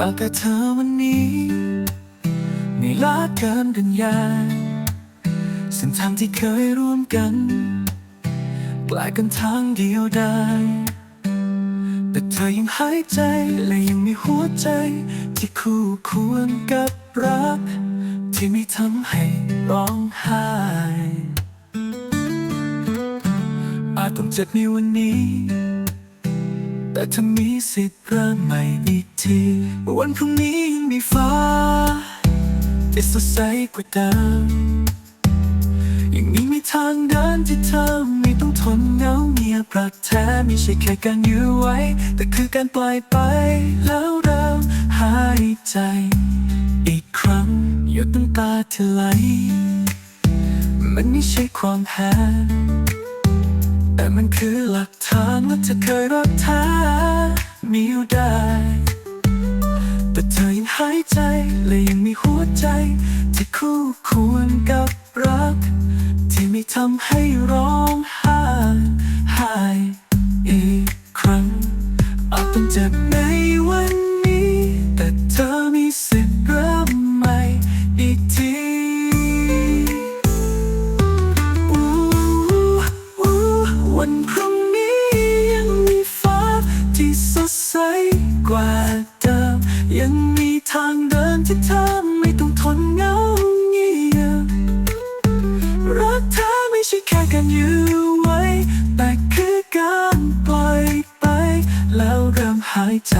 มากับเธอวันนี้นี่ลาเกินดันยาเส้นทางที่เคยร่วมกันกลายกันทางเดียวไดายแต่เธอยังหายใจและยังมีหัวใจ ที่คู่ควรกับรัก ที่ไม่ทำให้ร้องไห้อาจต้องเจ็บในวันนี้ แต่เธอมีสิทธิ์เริ่มใหม่อีกที วันพรุ่งนี้ยังมีฟ้าที่สดใสกว่าเดิมยังมีมีทางเดินที่เธอไม่ต้องทนเหงาเงียบรักแท้ไม่ใช่แค่การยื้อไว้ แต่คือการปล่อยไปแล้วเริ่มหายใจ อีกครั้งหยดน้ำตาเธอไหลมันไม่ใช่ความแพ้ มันคือหลักฐานว่าเธอเคยรักแท้มีอยู่ได้ แต่เธอยังหายใจและยังมีหัวใจ ที่คู่ควรกับรัก ที่ไม่ทำให้ร้องไห้ ยังมีทางเดินที่เธอไม่ต้องทนเหงาเงียบรักเธอไม่ใช่แค่การยื้อไว้ แต่คือการปล่อยไป แล้วเริ่มหายใจ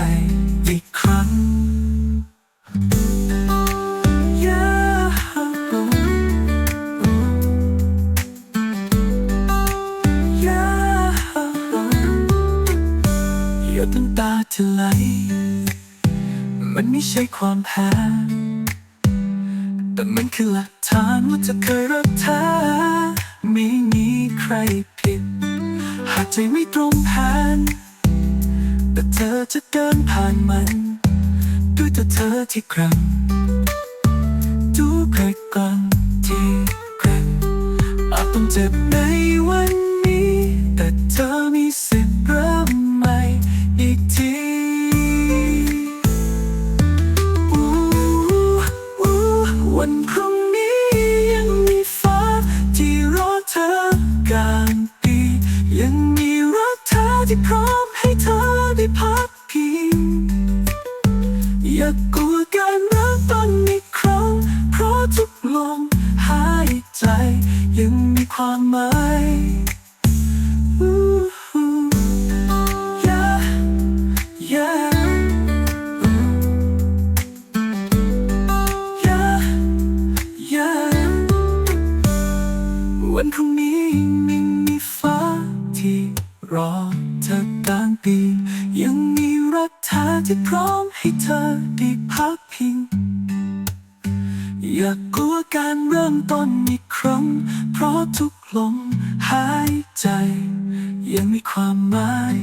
อีกครั้ง Yeah. ยาหยดน้ำตาเธอไหล มันไม่ใช่ความแพ้แต่มันคือหลักฐานว่าเธอเคยรักแท้ไม่มีใครผิด หากใจไม่ตรงแผนแต่เธอจะเดินผ่านมัน ด้วยตัวเธอที่แกร่งดูใครกลังที่แกรงอาจต้องเจ็บในวัน พร้อมให้เธอได้พักพิงอย่ากลัวการเริ่มต้นอีกครั้ง เพราะทุกลมหายใจยังมีความหมาย รอเธอกลางปี ยังมีรักแท้ที่พร้อมให้เธอได้พักพิง อย่ากลัวการเริ่มต้นอีกครั้ง เพราะทุกลมหายใจ ยังมีความหมาย